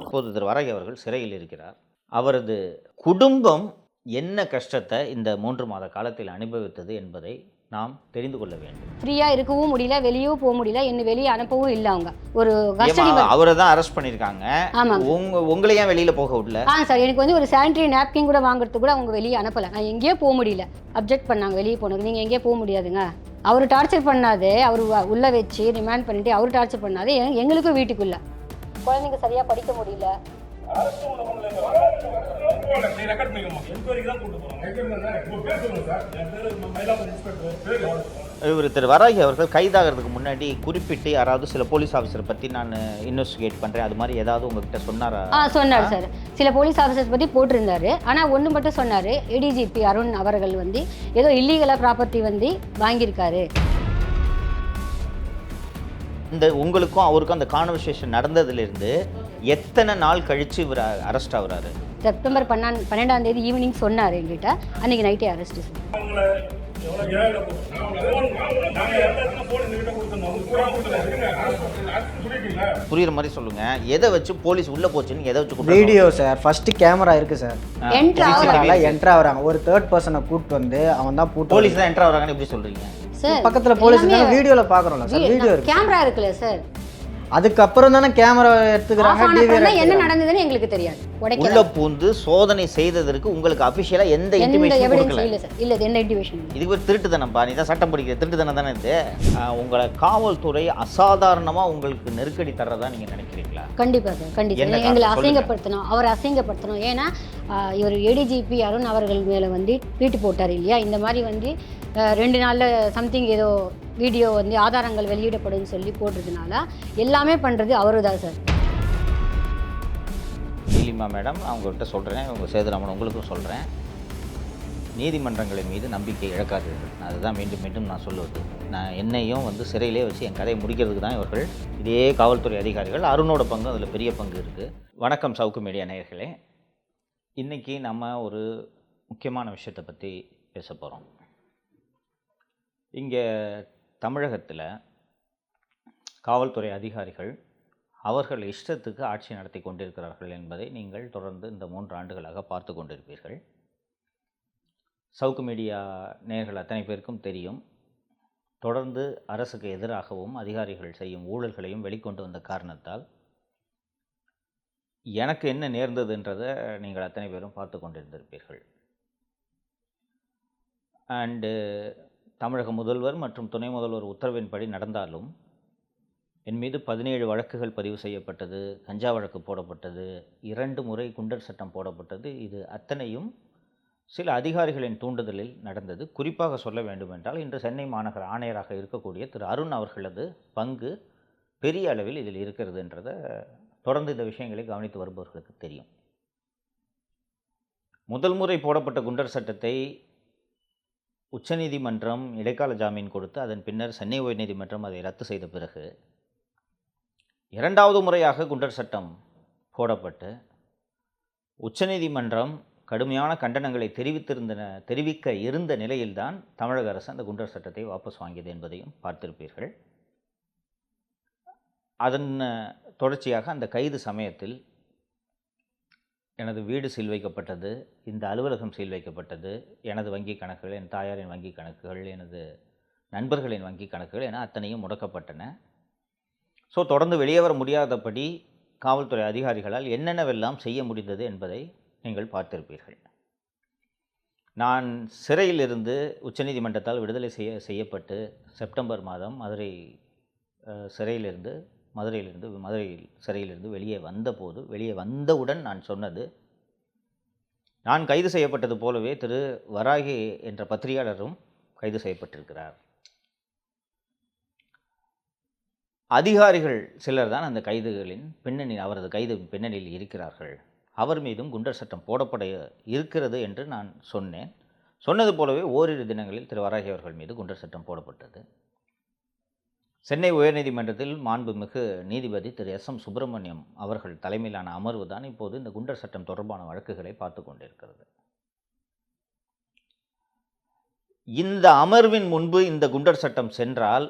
இப்போது திரு வரகி அவர்கள் சிறையில் இருக்கிறார். அவரது குடும்பம் என்ன கஷ்டத்தை இந்த மூன்று மாத காலத்தில் அனுபவித்தது என்பதை நாம் தெரிந்து கொள்ள வேண்டும். ஃப்ரீயாக இருக்கவும் முடியல வெளியவும் போக முடியல என்ன வெளியே அனுப்பவும் இல்லை அவங்க. ஒரு கஸ்டடி அவரை தான் அரெஸ்ட் பண்ணியிருக்காங்க ஆமாங்க. உங்க உங்களை ஏன் வெளியில போக விடல? ஆ சார் எனக்கு வந்து ஒரு சானிட்டரி நாப்கின் கூட வாங்குறதுக்கு கூட அவங்க வெளியே அனுப்பலை. நான் எங்கேயோ போக முடியல. அப்ஜெக்ட் பண்ணாங்க வெளியே போனதுக்கு. நீங்கள் எங்கேயோ போக முடியாதுங்க. அவர் டார்ச்சர் பண்ணாது அவர் உள்ள வச்சு ரிமாண்ட் பண்ணிட்டு அவர் டார்ச்சர் பண்ணாது எங்க- எங்களுக்கும் வீட்டுக்குள்ள. குழந்தைங்க சரியாக படிக்க முடியல. இவர் திரு வராகி அவர்கள் கைதாகிறதுக்கு முன்னாடி குறிப்பிட்டு யாராவது சில போலீஸ் ஆஃபீஸரை பற்றி நான் இன்வெஸ்டிகேட் பண்ணுறேன் அது மாதிரி ஏதாவது உங்ககிட்ட சொன்னாரா? ஆ சொன்னார் சார். சில போலீஸ் ஆஃபீஸர்ஸ் பற்றி போட்டிருந்தாரு. ஆனால் ஒன்று மட்டும் சொன்னார். ஏடிஜிபி அருண் அவர்கள் வந்து ஏதோ இல்லீகலாக ப்ராப்பர்ட்டி வந்து வாங்கியிருக்காரு. இந்த உங்களுக்கும் அவருக்கும் அந்த கான்வர்சேஷன் நடந்ததுலேருந்து எத்தனை நாள் கழிச்சு இவர் அரெஸ்ட் ஆகுறாரு? செப்டம்பர் பன்னான் பன்னெண்டாம் தேதி ஈவினிங் சொன்னார் எங்கிட்ட அன்னைக்கு நைட்டே அரெஸ்ட் புரியுற மாதிரி சொல்லுங்க. எதை வச்சு போலீஸ் உள்ள போச்சுன்னு எதை வச்சு வீடியோ சார் ஃபர்ஸ்ட் கேமரா இருக்கு சார் என்ட்ரு ஆகுறாங்க. ஒரு தேர்ட் பர்சனை கூப்பிட்டு வந்து அவன் தான் பூட்டு போலீஸ் தான் என்ட்ரு ஆகுறாங்கன்னு எப்படி சொல்றீங்க? சார் பக்கத்துல போலீஸ் வீடியோல பாக்குறோம்ல சார் வீடியோ கேமரா இருக்குல்ல சார் அதுக்கப்புறம் தானே கேமரா எடுத்துக்கிறாங்க என்ன நடந்ததுன்னு எங்களுக்கு தெரியாது. உள்ள பூந்து சோதனை செய்ததற்கு உங்களுக்கு அபிஷியலா எந்த இன்டிமேஷன் கொடுக்கல. இல்லை சார் இல்லை எந்த இன்டிமேஷன் இது ஒரு திருட்டுத்தனம்ப்பா. நீ தான் சட்டம் படிக்கிற. திருட்டுத்தனம் தானே இது உங்களை காவல்துறை அசாதாரணமா உங்களுக்கு நெருக்கடி தர்றதா நீங்க நினைக்கிறீங்களா? கண்டிப்பாக சார் கண்டிப்பாக என்ன எங்களை? அசிங்கப்படுத்தணும். அவரை அசிங்கப்படுத்தணும். ஏன்னா இவர் ஏடிஜிபி அருண் அவர்கள் மேலே வந்து ட்வீட் போட்டார் இல்லையா? இந்த மாதிரி வந்து ரெண்டு நாளில் சம்திங் ஏதோ வீடியோ வந்து ஆதாரங்கள் வெளியிடப்படும்னு சொல்லி போடுறதுனால எல்லாமே பண்ணுறது அவரு தான் சார். நீலிமா மேடம் அவங்ககிட்ட சொல்கிறேன் உங்கள் சேதுராமன் உங்களுக்கும் சொல்கிறேன் நீதிமன்றங்களின் மீது நம்பிக்கை இழக்காதீர்கள் அதுதான் மீண்டும் மீண்டும் நான் சொல்லுவது. நான் என்னையும் வந்து சிறையிலே வச்சு என் கதையை முடிக்கிறதுக்கு தான் இவர்கள் இதே காவல்துறை அதிகாரிகள். அருணோட பங்கு அதில் பெரிய பங்கு இருக்குது வணக்கம் சவுக்கு மீடியா நேயர்களே. இன்றைக்கி நம்ம ஒரு முக்கியமான விஷயத்தை பற்றி பேச போகிறோம் இங்கே தமிழகத்தில் காவல்துறை அதிகாரிகள் அவர்கள் இஷ்டத்துக்கு ஆட்சி நடத்தி கொண்டிருக்கிறார்கள் என்பதை நீங்கள் தொடர்ந்து இந்த மூன்று ஆண்டுகளாக பார்த்து கொண்டிருப்பீர்கள். சவுக்கு மீடியா நேர்கள் அத்தனை பேருக்கும் தெரியும். தொடர்ந்து அரசுக்கு எதிராகவும் அதிகாரிகள் செய்யும் ஊழல்களையும் வெளிக்கொண்டு வந்த காரணத்தால் எனக்கு என்ன நேர்ந்ததுன்றதை நீங்கள் அத்தனை பேரும் பார்த்து கொண்டிருந்திருப்பீர்கள். அண்டு தமிழக முதல்வர் மற்றும் துணை முதல்வர் உத்தரவின்படி நடந்தாலும் என் மீது பதினேழு வழக்குகள் பதிவு செய்யப்பட்டது கஞ்சா வழக்கு போடப்பட்டது இரண்டு முறை குண்டர் சட்டம் போடப்பட்டது. இது அத்தனையும் சில அதிகாரிகளின் தூண்டுதலில் நடந்தது. குறிப்பாக சொல்ல வேண்டுமென்றால் இன்று சென்னை மாநகர ஆணையராக இருக்கக்கூடிய திரு அருண் அவர்களது பங்கு பெரிய அளவில் இதில் இருக்கிறதுன்றதை தொடர்ந்து இந்த விஷயங்களை கவனித்து வருபவர்களுக்கு தெரியும். முதல் முறை போடப்பட்ட குண்டர் சட்டத்தை உச்சநீதிமன்றம் இடைக்கால ஜாமீன் கொடுத்து அதன் பின்னர் சென்னை உயர்நீதிமன்றம் அதை ரத்து செய்த பிறகு இரண்டாவது முறையாக குண்டர் சட்டம் போடப்பட்டு உச்சநீதிமன்றம் கடுமையான கண்டனங்களை தெரிவித்திருந்தன தெரிவிக்க இருந்த நிலையில்தான் தமிழக அரசு அந்த குண்டர் சட்டத்தை வாபஸ் வாங்கியது என்பதையும் பார்த்திருப்பீர்கள். அதன் தொடர்ச்சியாக அந்த கைது சமயத்தில் எனது வீடு சீல் வைக்கப்பட்டது இந்த அலுவலகம் சீல் வைக்கப்பட்டது எனது வங்கி கணக்குகள் என் தாயாரின் வங்கி கணக்குகள் எனது நண்பர்களின் வங்கி கணக்குகள் என அத்தனையும் முடக்கப்பட்டன. ஸோ தொடர்ந்து வெளியே வர முடியாதபடி காவல்துறை அதிகாரிகளால் என்னென்னவெல்லாம் செய்ய முடிந்தது என்பதை நீங்கள் பார்த்திருப்பீர்கள். நான் சிறையிலிருந்து உச்சநீதிமன்றத்தால் விடுதலை செய்ய செய்யப்பட்டு செப்டம்பர் மாதம் மதுரை சிறையிலிருந்து மதுரையிலிருந்து மதுரை சிறையிலிருந்து வெளியே வந்தபோது வெளியே வந்தவுடன் நான் சொன்னது நான் கைது செய்யப்பட்டது போலவே திரு. வராகி என்ற பத்திரிகையாளரும் கைது செய்யப்பட்டிருக்கிறார். அதிகாரிகள் சிலர் தான் அந்த கைதுகளின் பின்னணி அவரது கைது பின்னணியில் இருக்கிறார்கள். அவர் மீதும் குண்டர் சட்டம் போடப்பட இருக்கிறது என்று நான் சொன்னேன். சொன்னது போலவே ஓரிரு தினங்களில் திரு. வராகி அவர்கள் மீது குண்டர் சட்டம் போடப்பட்டது. சென்னை உயர்நீதிமன்றத்தில் மாண்புமிகு நீதிபதி திரு. எஸ். எம். சுப்பிரமணியம் அவர்கள் தலைமையிலான அமர்வு தான் இப்போது இந்த குண்டர் சட்டம் தொடர்பான வழக்குகளை பார்த்து கொண்டிருக்கிறது. இந்த அமர்வின் முன்பு இந்த குண்டர் சட்டம் சென்றால்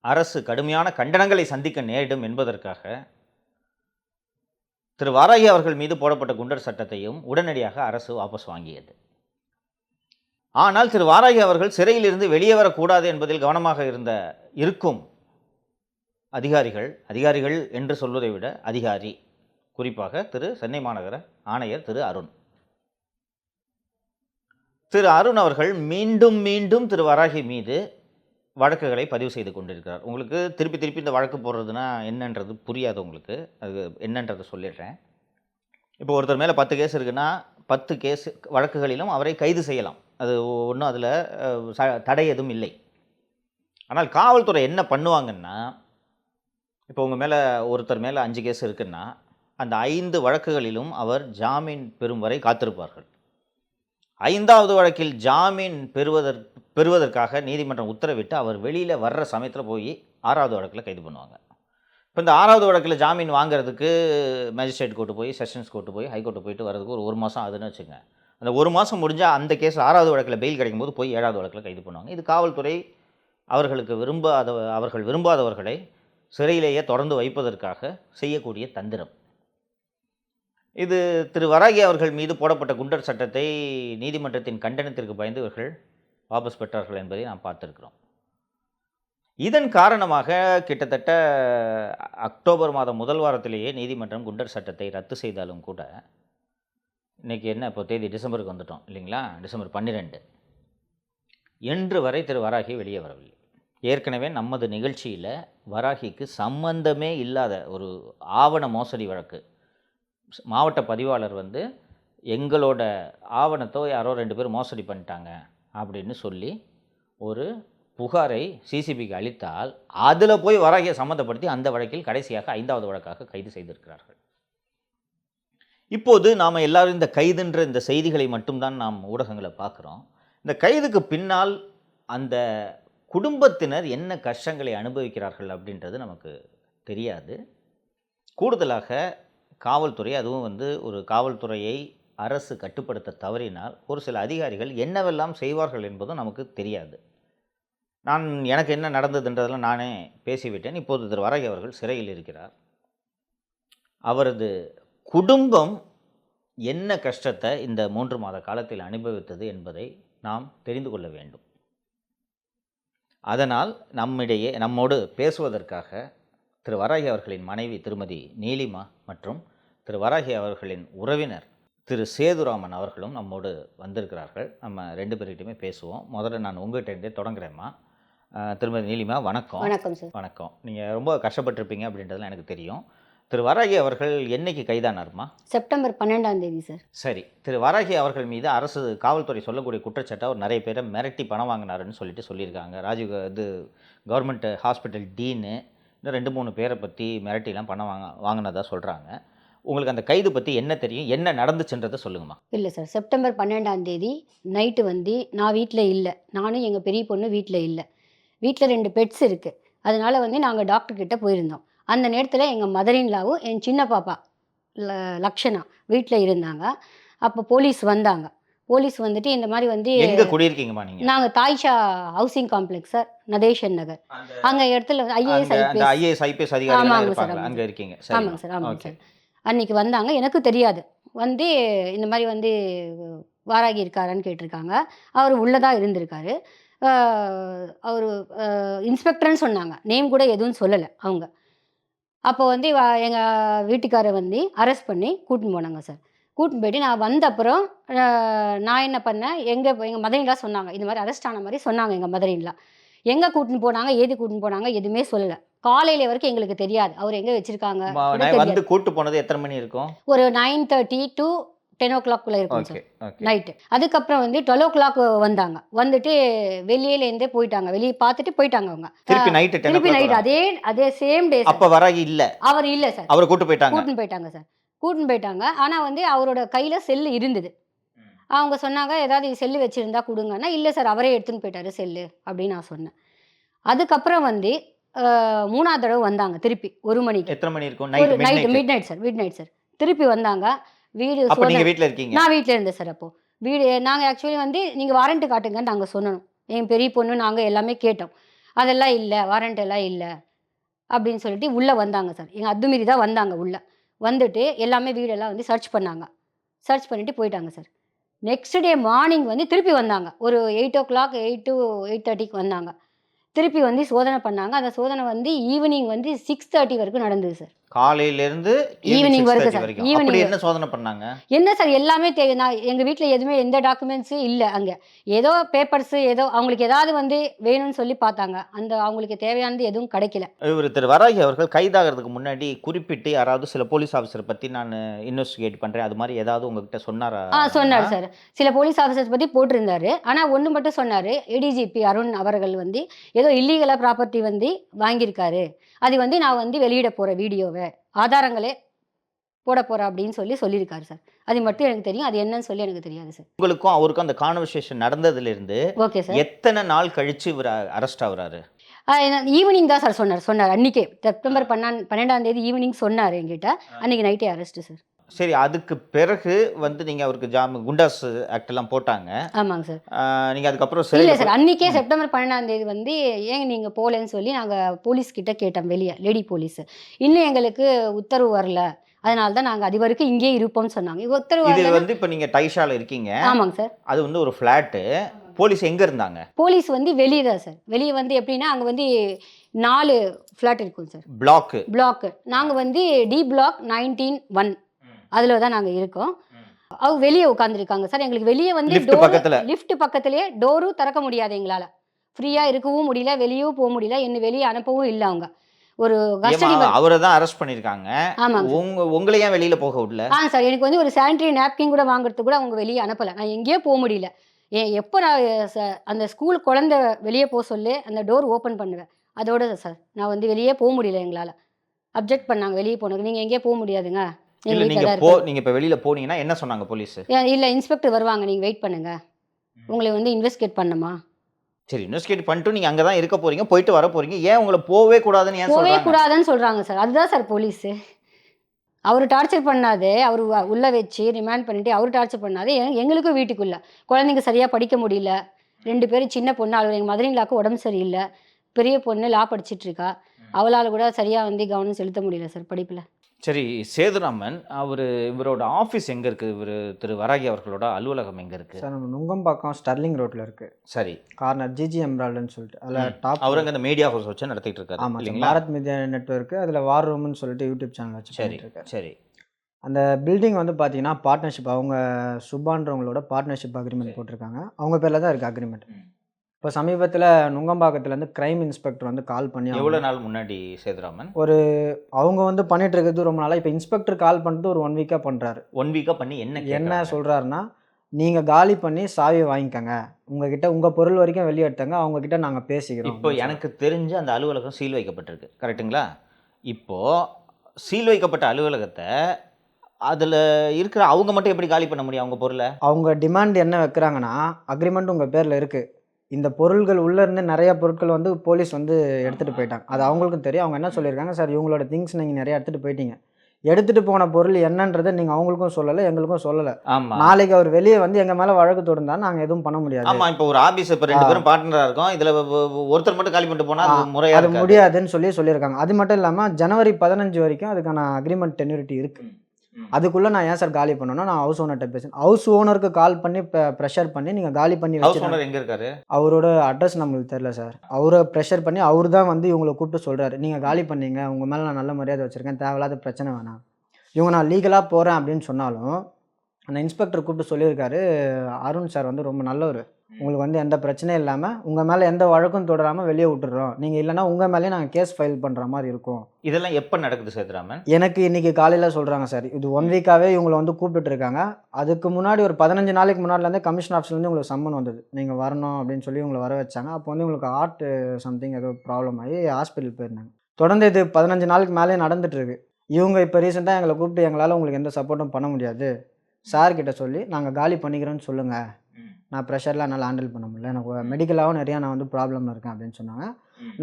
அரசு கடுமையான கண்டனங்களை சந்திக்க நேரிடும் என்பதற்காக திரு. வாராகி அவர்கள் மீது போடப்பட்ட குண்டர் சட்டத்தையும் உடனடியாக அரசு வாபஸ் வாங்கியது. ஆனால் திரு வாராகி அவர்கள் சிறையிலிருந்து வெளியே வரக்கூடாது என்பதில் கவனமாக இருந்த இருக்கும் அதிகாரிகள் அதிகாரிகள் என்று சொல்வதை விட அதிகாரி குறிப்பாக திரு சென்னை மாநகர ஆணையர் திரு அருண். திரு அருண் அவர்கள் மீண்டும் மீண்டும் திரு வராகி மீது வழக்குகளை பதிவு செய்து கொண்டிருக்கிறார். உங்களுக்கு திருப்பி திருப்பி இந்த வழக்கு போடுறதுனா என்னன்றது புரியாது உங்களுக்கு. அது என்னன்றதை சொல்லிடுறேன். இப்போ ஒருத்தர் மேலே பத்து கேஸ் இருக்குன்னா பத்து கேஸ் வழக்குகளிலும் அவரை கைது செய்யலாம். அது ஒன்றும் அதில் ச தடை எதுவும் இல்லை. ஆனால் காவல்துறை என்ன பண்ணுவாங்கன்னா இப்போ உங்கள் மேலே ஒருத்தர் மேலே அஞ்சு கேஸ் இருக்குன்னா அந்த ஐந்து வழக்குகளிலும் அவர் ஜாமீன் பெறும் வரை காத்திருப்பார்கள். ஐந்தாவது வழக்கில் ஜாமீன் பெறுவதற் பெறுவதற்காக நீதிமன்றம் உத்தரவிட்டு அவர் வெளியில் வர்ற சமயத்தில் போய் ஆறாவது வழக்கில் கைது பண்ணுவாங்க. இப்போ இந்த ஆறாவது வழக்கில் ஜாமீன் வாங்குறதுக்கு மேஜிஸ்ட்ரேட் கோர்ட்டு போய் செஷன்ஸ் கோர்ட்டு போய் ஹைகோர்ட்டு போயிட்டு வரதுக்கு ஒரு ஒரு மாதம் ஆகுதுன்னு வச்சுங்க அந்த ஒரு மாதம் முடிஞ்சால் அந்த கேஸ் ஆறாவது வழக்கில் பெயில் கிடைக்கும் போது போய் ஏழாவது வழக்கில் கைது பண்ணுவாங்க. இது காவல்துறை அவர்களுக்கு விரும்பாத அவர்கள் விரும்பாதவர்களை சிறையிலேயே தொடர்ந்து வைப்பதற்காக செய்யக்கூடிய தந்திரம். இது திரு வராகி அவர்கள் மீது போடப்பட்ட குண்டர் சட்டத்தை நீதிமன்றத்தின் கண்டனத்திற்கு பயந்து இவர்கள் வாபஸ் பெற்றார்கள் என்பதை நாம் பார்த்துருக்கிறோம். இதன் காரணமாக கிட்டத்தட்ட அக்டோபர் மாதம் முதல் வாரத்திலேயே நீதிமன்றம் குண்டர் சட்டத்தை ரத்து செய்தாலும் கூட இன்றைக்கி என்ன? இப்போ தேதி டிசம்பருக்கு வந்துட்டோம் இல்லைங்களா? டிசம்பர் பன்னிரெண்டு. என்று வரை திரு வராகி வெளியே வரவில்லை. ஏற்கனவே நமது நிகழ்ச்சியில் வராகிக்கு சம்பந்தமே இல்லாத ஒரு ஆவண மோசடி வழக்கு. மாவட்ட பதிவாளர் வந்து எங்களோட ஆவணத்தோ யாரோ ரெண்டு பேர் மோசடி பண்ணிட்டாங்க அப்படின்னு சொல்லி ஒரு புகாரை சிசிபிக்கு அளித்தால் அதில் போய் வராகியை சம்மந்தப்படுத்தி அந்த வழக்கில் கடைசியாக ஐந்தாவது வழக்காக கைது செய்திருக்கிறார்கள். இப்போது நாம் எல்லாரும் இந்த கைதுன்ற இந்த செய்திகளை மட்டும்தான் நாம் ஊடகங்களை பார்க்குறோம். இந்த கைதுக்கு பின்னால் அந்த குடும்பத்தினர் என்ன கஷ்டங்களை அனுபவிக்கிறார்கள் அப்படின்றது நமக்கு தெரியாது. கூடுதலாக காவல்துறை அதுவும் வந்து ஒரு காவல்துறையை அரசு கட்டுப்படுத்த தவறினால் ஒரு சில அதிகாரிகள் என்னவெல்லாம் செய்வார்கள் என்பதும் நமக்கு தெரியாது. நான் எனக்கு என்ன நடந்ததுன்றதெல்லாம் நானே பேசிவிட்டேன். இப்போது திரு வரகை அவர்கள் சிறையில் இருக்கிறார். அவரது குடும்பம் என்ன கஷ்டத்தை இந்த மூன்று மாத காலத்தில் அனுபவித்தது என்பதை நாம் தெரிந்து கொள்ள வேண்டும். அதனால் நம்மிடையே நம்மோடு பேசுவதற்காக திரு வராகி அவர்களின் மனைவி திருமதி நீலிமா மற்றும் திரு வராகி அவர்களின் உறவினர் திரு சேதுராமன் அவர்களும் நம்மோடு வந்திருக்கிறார்கள். நம்ம ரெண்டு பேர்கிட்டையுமே பேசுவோம். முதல்ல நான் உங்கள்கிட்டே தொடங்குறேம்மா. அஹ், திருமதி நீலிமா வணக்கம். வணக்கம் சார். வணக்கம். நீங்கள் ரொம்ப கஷ்டப்பட்டிருப்பீங்க அப்படின்றதுலாம் எனக்கு தெரியும். திரு வராகி அவர்கள் என்னைக்கு கைதானார்மா? செப்டம்பர் பன்னெண்டாம் தேதி சார். சரி திரு வராகி அவர்கள் மீது அரசு காவல்துறை சொல்லக்கூடிய குற்றச்சாட்டை அவர் நிறைய பேரை மிரட்டி பணம் வாங்கினாருன்னு சொல்லிட்டு சொல்லியிருக்காங்க. ராஜீவ் இது கவர்மெண்ட் ஹாஸ்பிட்டல் டீனு இன்னும் ரெண்டு மூணு பேரை பற்றி மிரட்டிலாம் பணம் வாங்க வாங்கினதா சொல்கிறாங்க உங்களுக்கு அந்த கைது பற்றி என்ன தெரியும்? என்ன நடந்துச்சுன்றதை சொல்லுங்கம்மா. இல்லை சார். செப்டம்பர் பன்னெண்டாம் தேதி நைட்டு வந்து நான் வீட்டில் இல்லை. நானும் எங்கள் பெரிய பொண்ணு வீட்டில் இல்லை. வீட்டில் ரெண்டு பெட்ஸ் இருக்குது அதனால வந்து நாங்கள் டாக்டர் கிட்ட போயிருந்தோம். அந்த நேரத்தில் எங்கள் மதரின்லாவும் என் சின்ன பாப்பா ல- லக்ஷனா வீட்டில் இருந்தாங்க. அப்போ போலீஸ் வந்தாங்க. போலீஸ் வந்துட்டு இந்த மாதிரி வந்து எங்கே குடியிருக்கீங்கம்மா நீங்கள் நாங்கள் தாய்ஷா housing complex sir Natesan Nagar. அங்கே இடத்துல IAS IPS IAS IPS sir, இருப்பாங்க ஆமாங்க அங்கே இருக்கீங்க. ஆமாங்க சார் ஆமாங்க சார். அன்னைக்கு வந்தாங்க. எனக்கு தெரியாது. வந்து இந்த மாதிரி வந்து வாராகி இருக்காரான்னு கேட்டிருக்காங்க. அவர் உள்ளதாக இருந்திருக்காரு. அவர் இன்ஸ்பெக்டர்னு சொன்னாங்க. நேம் கூட எதுவும் சொல்லலை அவங்க. அப்போ வந்து எங்கள் வீட்டுக்காரரை வந்து அரெஸ்ட் பண்ணி கூட்டின்னு போனாங்க சார் கூட்டின்னு போயிட்டு நான் வந்த அப்புறம் நான் என்ன பண்ணேன்? எங்கள் எங்கள் மதனிலாம் சொன்னாங்க. இது மாதிரி அரெஸ்ட் ஆன மாதிரி சொன்னாங்க எங்கள் மதனிலாம் எங்கே கூட்டின்னு போனாங்க? ஏது கூட்டின்னு போனாங்க? எதுவுமே சொல்லலை. காலையில வரைக்கும் எங்களுக்கு தெரியாது. அவர் எங்கே வச்சிருக்காங்க. வந்து கூட்டு போனது எத்தனை மணி இருக்கும்? ஒரு நைன் தேர்ட்டி டு டென் ஓ கிளாக்குள்ளே இருக்கும் சார். நைட்டு அதுக்கப்புறம் வந்து டுவெல் ஓ கிளாக் வந்தாங்க. வந்துட்டு வெளியிலேருந்தே போயிட்டாங்க. வெளியே பார்த்துட்டு போயிட்டாங்க அவங்க. திருப்பி நைட் அதே அதே சேம் டே அப்போ வராகி இல்லை. அவர் இல்லை சார். அவரை கூட்டு போயிட்டாங்க. கூட்டின்னு போயிட்டாங்க சார். கூட்டின்னு போயிட்டாங்க. ஆனால் வந்து அவரோட கையில் செல்லு இருந்தது. அவங்க சொன்னாங்க ஏதாவது செல்லு வச்சுருந்தா கொடுங்கன்னா இல்லை சார் அவரே எடுத்துன்னு போயிட்டாரு செல்லு அப்படின்னு நான் சொன்னேன். அதுக்கப்புறம் வந்து மூணாவது தடவை வந்தாங்க திருப்பி. ஒரு மணிக்கு. எத்தனை மணி இருக்கும்? Night midnight sir midnight sir திருப்பி வந்தாங்க. வீடு அப்போ வீட்ல இருக்கீங்க. நான் வீட்டில் இருந்தேன் சார் அப்போ. வீடு நாங்கள் ஆக்சுவலி வந்து நீங்கள் வாரண்ட்டு காட்டுங்கன்னு நாங்கள் சொன்னோம். என் பெரிய பொண்ணு நாங்கள் எல்லாமே கேட்டோம். அதெல்லாம் இல்லை வாரண்ட் எல்லாம் இல்லை அப்படின்னு சொல்லிட்டு உள்ளே வந்தாங்க சார். எங்கள் அத்துமீறி தான் வந்தாங்க உள்ளே. வந்துட்டு எல்லாமே வீடெல்லாம் வந்து சர்ச் பண்ணாங்க. சர்ச் பண்ணிட்டு போயிட்டாங்க சார். நெக்ஸ்ட் டே மார்னிங் வந்து திருப்பி வந்தாங்க. ஒரு eight o'clock eight to eight தேர்ட்டிக்கு வந்தாங்க. திருப்பி வந்து சோதனை பண்ணாங்க. அந்த சோதனை வந்து ஈவினிங் வந்து சிக்ஸ் தேர்ட்டி வரைக்கும் நடந்தது சார். காலையில இருந்து Evening ஈவினிங் வரைக்கும். Evening அப்படி என்ன சோதனை பண்ணாங்க? என்ன சார் எல்லாமே தே நான் எங்கள் வீட்டில் எதுவுமே எந்த டாக்குமெண்ட்ஸும் இல்லை அங்கே. ஏதோ பேப்பர்ஸு ஏதோ அவங்களுக்கு ஏதாவது வந்து வேணும்னு சொல்லி பார்த்தாங்க. அந்த அவங்களுக்கு தேவையானது எதுவும் கிடைக்கல. இவர் திரு வராகி அவர்கள் கைதாகிறதுக்கு முன்னாடி குறிப்பிட்டு யாராவது சில போலீஸ் ஆஃபீஸரை பற்றி நான் இன்வெஸ்டிகேட் பண்ணுறேன் அது மாதிரி ஏதாவது உங்ககிட்ட சொன்னாரா? ஆ சொன்னார் சார். சில போலீஸ் ஆஃபீஸர்ஸ் பற்றி போட்டிருந்தாரு. ஆனால் ஒன்று மட்டும் சொன்னார். ஏடிஜிபி அருண் அவர்கள் வந்து ஏதோ இல்லீகலாக ப்ராப்பர்ட்டி வந்து வாங்கியிருக்காரு. அது வந்து நான் வந்து வெளியிட போகிறேன் வீடியோவை ஆதாரங்களே போட போகிறேன் அப்படின்னு சொல்லி சொல்லியிருக்காரு சார். அது மட்டும் எனக்கு தெரியும். அது என்னன்னு சொல்லி எனக்கு தெரியாது சார். உங்களுக்கும் அவருக்கும் அந்த கான்வர்சேஷன் நடந்ததுலேருந்து ஓகே சார். எத்தனை நாள் கழிச்சு இவர் அரெஸ்ட் ஆகுறாரு? ஈவினிங் தான் சார் சொன்னார். சொன்னார். அன்றைக்கே செப்டம்பர் பன்னான் பன்னெண்டாம் தேதி ஈவினிங் சொன்னார் என்கிட்ட. அன்றைக்கி நைட்டே அரெஸ்ட்டு சார். சரி அதுக்கு பிறகு வந்து நீங்கள் அவருக்கு ஜாமீன் குண்டாஸ் ஆக்ட் எல்லாம் போட்டாங்க. ஆமாங்க சார். நீங்கள் அதுக்கப்புறம் இல்லை சிறையில் சார் அன்றைக்கே செப்டம்பர் பன்னெண்டாம் தேதி வந்து ஏன் நீங்கள் போகலன்னு சொல்லி நாங்கள் போலீஸ் கிட்ட கேட்டோம் வெளியே லேடி போலீஸ் இன்னும் எங்களுக்கு உத்தரவு வரல. அதனால தான் நாங்கள் அது வரைக்கும் இங்கேயே இருப்போம்னு சொன்னாங்க. உத்தரவு இது வந்து இப்போ நீங்கள் டைஷால இருக்கீங்க. ஆமாங்க சார். அது வந்து ஒரு ஃப்ளாட்டு போலீஸ் எங்கே இருந்தாங்க? போலீஸ் வந்து வெளியே தான் சார். வெளியே வந்து எப்படின்னா அங்கே வந்து நாலு ஃப்ளாட் இருக்கும் சார். பிளாக்கு பிளாக் நாங்கள் வந்து டி பிளாக் நைன்டீன் ஒன் அதில் தான் நாங்கள் இருக்கோம். அவங்க வெளியே உட்காந்துருக்காங்க சார் எங்களுக்கு வெளியே வந்து பக்கத்துல. லிஃப்ட் பக்கத்துலேயே டோரும் திறக்க முடியாது எங்களால். ஃப்ரீயாக இருக்கவும் முடியல வெளியவும் போக முடியல என்ன வெளியே அனுப்பவும் இல்லை அவங்க. ஒரு கஸ்டடி அவரை தான் அரெஸ்ட் பண்ணியிருக்காங்க ஆமாங்க சார். உங்க உங்களை ஏன் வெளியில போக விடல? ஆ சார் எனக்கு வந்து ஒரு சானிட்டரி நாப்கின் கூட வாங்குறதுக்கு கூட அவங்க வெளியே அனுப்பலை. நான் எங்கேயோ போக முடியல. ஏன் எப்போ நான் அந்த ஸ்கூல் குழந்தை வெளியே போக சொல்லி அந்த டோர் ஓப்பன் பண்ணுவேன். அதோட சார் நான் வந்து வெளியே போக முடியல எங்களால். அப்ஜெக்ட் பண்ணாங்க வெளியே போனதுக்கு. நீங்கள் எங்கேயே போக முடியாதுங்க. இல்ல நீங்க போ நீங்க இப்ப வெளியில போனீங்கன்னா என்ன சொன்னாங்க போலீஸ்? இல்லை இன்ஸ்பெக்டர் வருவாங்க. நீங்கள் வெயிட் பண்ணுங்க. உங்களை வந்து இன்வெஸ்டிகேட் பண்ணணுமா சரி இன்வெஸ்டிகேட் பண்ணிட்டு நீங்க அங்கதான் இருக்க போறீங்க போயிட்டு வர போறீங்க. ஏன் உங்களை போவே கூடாதுன்னு ஏன் போவே சொல்றாங்க? கூடாதுன்னு சொல்கிறாங்க சார். அதுதான் சார் போலீஸு. அவர் டார்ச்சர் பண்ணாது அவர் உள்ளே வச்சு ரிமாண்ட் பண்ணிட்டு அவர் டார்ச்சர் பண்ணாது எங்க- எங்களுக்கும் வீட்டுக்குள்ள. குழந்தைங்க சரியாக படிக்க முடியல. ரெண்டு பேரும் சின்ன பொண்ணு அவள் எங்கள் மதுரைங்களாக்கு உடம்பு சரியில்லை. பெரிய பொண்ணு லா படிச்சிட்டு இருக்கா. அவளால் கூட சரியாக வந்து கவனம் செலுத்த முடியல சார் படிப்பில். சரி சேதுராமன் அவர் இவரோட ஆபீஸ் எங்க இருக்கு? இவர் திரு வராகி அவர்களோட அலுவலகம் எங்க இருக்கு? சார் நம்ம நுங்கம்பாக்கம் ஸ்டர்லிங் ரோட்டில் இருக்குது சரி. கார்னர் ஜிஜி எம்ராய்டுன்னு சொல்லிட்டு. அதில். டாப் அவர் அந்த மீடியா ஹவுஸ் வச்சு நடத்திட்டு இருக்காரு ஆமாம் பாரத் மீடியா நெட்ஒர்க்கு அதில் வார் ரூம்னு சொல்லிட்டு யூடியூப் சேனல் வச்சு சரி சரி. அந்த பில்டிங் வந்து பார்த்தீங்கன்னா பார்ட்னர்ஷிப் அவங்க சுபான்றவங்களோட பார்ட்னர்ஷிப் அக்ரிமெண்ட் போட்டிருக்காங்க. அவங்க பேரில் தான் இருக்குது அக்ரிமெண்ட். இப்போ சமீபத்தில் நுங்கம்பாக்கத்துலேருந்து கிரைம் இன்ஸ்பெக்டர் வந்து கால் பண்ணி எவ்வளவு நாள் முன்னாடி சேதுராமன்? அவங்க வந்து பண்ணிட்டு இருக்கிறது ரொம்ப நாளாக இப்போ இன்ஸ்பெக்டர் கால் பண்ணிட்டு ஒரு ஒன் வீக்காக பண்ணுறாரு ஒன் வீக்கா பண்ணி என்ன என்ன? சொல்கிறாருன்னா நீங்கள் காலி பண்ணி சாவியை வாங்கிக்கோங்க. உங்ககிட்ட உங்கள் பொருள் வரைக்கும் வெளியே எடுத்தாங்க அவங்கக்கிட்ட நாங்கள் பேசிக்கிறோம். இப்போ எனக்கு தெரிஞ்சு அந்த அலுவலகம் சீல் வைக்கப்பட்டிருக்கு. கரெக்ட்டுங்களா இப்போ சீல் வைக்கப்பட்ட அலுவலகத்தை அதில் இருக்கிற அவங்க மட்டும் எப்படி காலி பண்ண முடியும் அவங்க பொருளை? அவங்க டிமாண்ட் என்ன வைக்கிறாங்கன்னா அக்ரிமெண்ட் உங்கள் பேரில் இருக்குது இந்த பொருள்கள் உள்ளே இருந்து நிறைய பொருட்கள் வந்து போலீஸ் வந்து எடுத்துகிட்டு போயிட்டாங்க. அது அவங்களுக்கும் தெரியும். அவங்க என்ன சொல்லியிருக்காங்க? சார் இவங்களோட திங்ஸ் நீங்கள் நிறைய எடுத்துகிட்டு போயிட்டீங்க. எடுத்துகிட்டு போன பொருள் என்னன்றதை நீங்கள் அவங்களுக்கும் சொல்லலை எங்களுக்கும் சொல்லலை. ஆமா. நாளைக்கு அவர் வெளியே வந்து எங்கள் மேலே வழக்கு தொடர்ந்தா நாங்கள் எதுவும் பண்ண முடியாது. ஆமா இப்போ ஒரு ஆபீஸ் இப்போ ரெண்டு. பேரும் பார்ட்னரா இருக்கோம். இதுல ஒருத்தர் மட்டும் காலி பண்ணிட்டு போனா அது ஆ, முறையா அது முடியாதுன்னு சொல்லி சொல்லியிருக்காங்க. அது மட்டும் இல்லாமல் ஜனவரி பதினஞ்சு வரைக்கும் அதுக்கான அக்ரிமெண்ட் டென்யூரிட்டி இருக்குது. அதுக்குள்ளே நான் ஏன் சார் காலி பண்ணணும் நான் ஹவுஸ் ஓனர்கிட்ட பேசுகிறேன் ஹவுஸ் ஓனருக்கு கால் பண்ணி ப்ரெஷர் பண்ணி நீங்கள் காலி பண்ணி ஹவுஸ் ஓனர் எங்க இருக்காரு? அவரோட அட்ரஸ் நம்மளுக்கு தெரில சார். அவரை ப்ரெஷர் பண்ணி அவர் தான் வந்து இவங்களை கூப்பிட்டு சொல்கிறாரு நீங்கள் காலி பண்ணீங்க உங்கள் மேலே நான் நல்ல மரியாதை வச்சுருக்கேன் தேவையில்லாத பிரச்சனை வேணாம். இவங்க நான் லீகலாக போகிறேன் அப்படின்னு சொன்னாலும் அந்த இன்ஸ்பெக்டர் கூப்பிட்டு சொல்லியிருக்காரு. அருண் சார் வந்து ரொம்ப நல்லவர். உங்களுக்கு வந்து எந்த பிரச்சனையும் இல்லாமல் உங்கள் மேலே எந்த வழக்கும் தொடராமல் வெளியே விட்டுறோம். நீங்கள் இல்லைன்னா உங்கள் மேலேயே நாங்கள் கேஸ் ஃபைல் பண்ணுற மாதிரி இருக்கும். இதெல்லாம் எப்ப நடக்குது சேதுராமன்? எனக்கு இன்னைக்கு காலையில் சொல்கிறாங்க சார். இது ஒன் வீக்காகவே இவங்களை வந்து கூப்பிட்டு இருக்காங்க அதுக்கு முன்னாடி ஒரு பதினஞ்சு நாளைக்கு முன்னாடிலேருந்தே கமிஷன் ஆஃபீஸ்லேருந்து உங்களுக்கு சம்மன் வந்தது. நீங்கள் வரணும் அப்படின்னு சொல்லி உங்களை வர வச்சாங்க. அப்போ வந்து உங்களுக்கு ஹார்ட் சம்திங் ஏதோ ப்ராப்ளம் ஆகி ஹாஸ்பிட்டல் போயிருந்தாங்க. தொடர்ந்து இது பதினஞ்சு நாளுக்கு மேலே நடந்துட்டு இருக்கு இவங்க இப்போ ரீசெண்டாக எங்களை கூப்பிட்டு எங்களால் உங்களுக்கு எந்த சப்போர்ட்டும் பண்ண முடியாது. சார் கிட்ட சொல்லி நாங்கள் காலி பண்ணிக்கிறோன்னு சொல்லுங்கள் நான் ப்ரெஷர்லாம் என்னால் ஹேண்டில் பண்ண முடியல. எனக்கு மெடிக்கலாகவும் நிறையா நான் வந்து ப்ராப்ளம் இருக்கேன் அப்படின்னு சொன்னாங்க.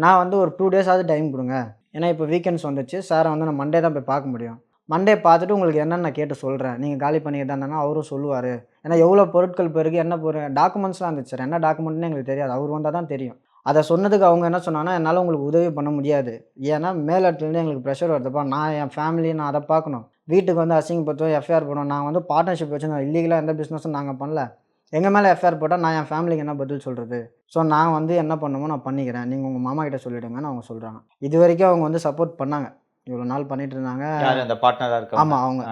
நான் வந்து ஒரு டூ டேஸாவது டைம் கொடுங்க. ஏன்னா இப்போ வீக்கெண்ட்ஸ் வந்துச்சு. சாரை வந்து நான் மண்டே தான் போய் பார்க்க முடியும். மண்டே பார்த்துட்டு உங்களுக்கு என்னென்னு நான் கேட்டு சொல்கிறேன் நீங்கள் காலி பண்ணிக்கிட்டு இருந்தாங்கன்னா அவரும் சொல்லுவார். ஏன்னா எவ்வளோ பொருட்கள் பிறகு என்ன பொருள் டாக்குமெண்ட்ஸ்லாம் இருந்துச்சு சார் என்ன டாக்குமெண்ட்னு எங்களுக்கு தெரியாது. அவர் வந்தால் தான் தெரியும். அதை சொன்னதுக்கு அவங்க என்ன சொன்னாங்கன்னா என்னால் உங்களுக்கு உதவி பண்ண முடியாது. ஏன்னா மேலிடத்துலேருந்து எங்களுக்கு ப்ரெஷர் வருதுப்பா. நான் என் ஃபேமிலி நான் அதை பார்க்கணும். வீட்டுக்கு வந்து அசிங்கப்படுத்துவோம் எஃப்ஐஆர் போடணும். நாங்கள் வந்து பார்ட்னர்ஷிப் வச்சு இல்லீகலாக எந்த பிஸ்னஸும் நாங்கள் பண்ணல. எங்கள் மேலே எஃப்ஐஆர் போட்டால் நான் என் ஃபேமிலிக்கு என்ன பதில் சொல்கிறது ஸோ நான் வந்து என்ன பண்ணணுமோ நான் பண்ணிக்கிறேன். நீங்கள் உங்கள் மாமா கிட்ட சொல்லிவிடுங்கன்னு அவங்க சொல்கிறாங்க இது வரைக்கும் அவங்க வந்து சப்போர்ட் பண்ணாங்க. இவ்வளோ நாள் பண்ணிட்டு இருந்தாங்க. அந்த பார்ட்னரா இருக்க ஆமாம் அவங்க.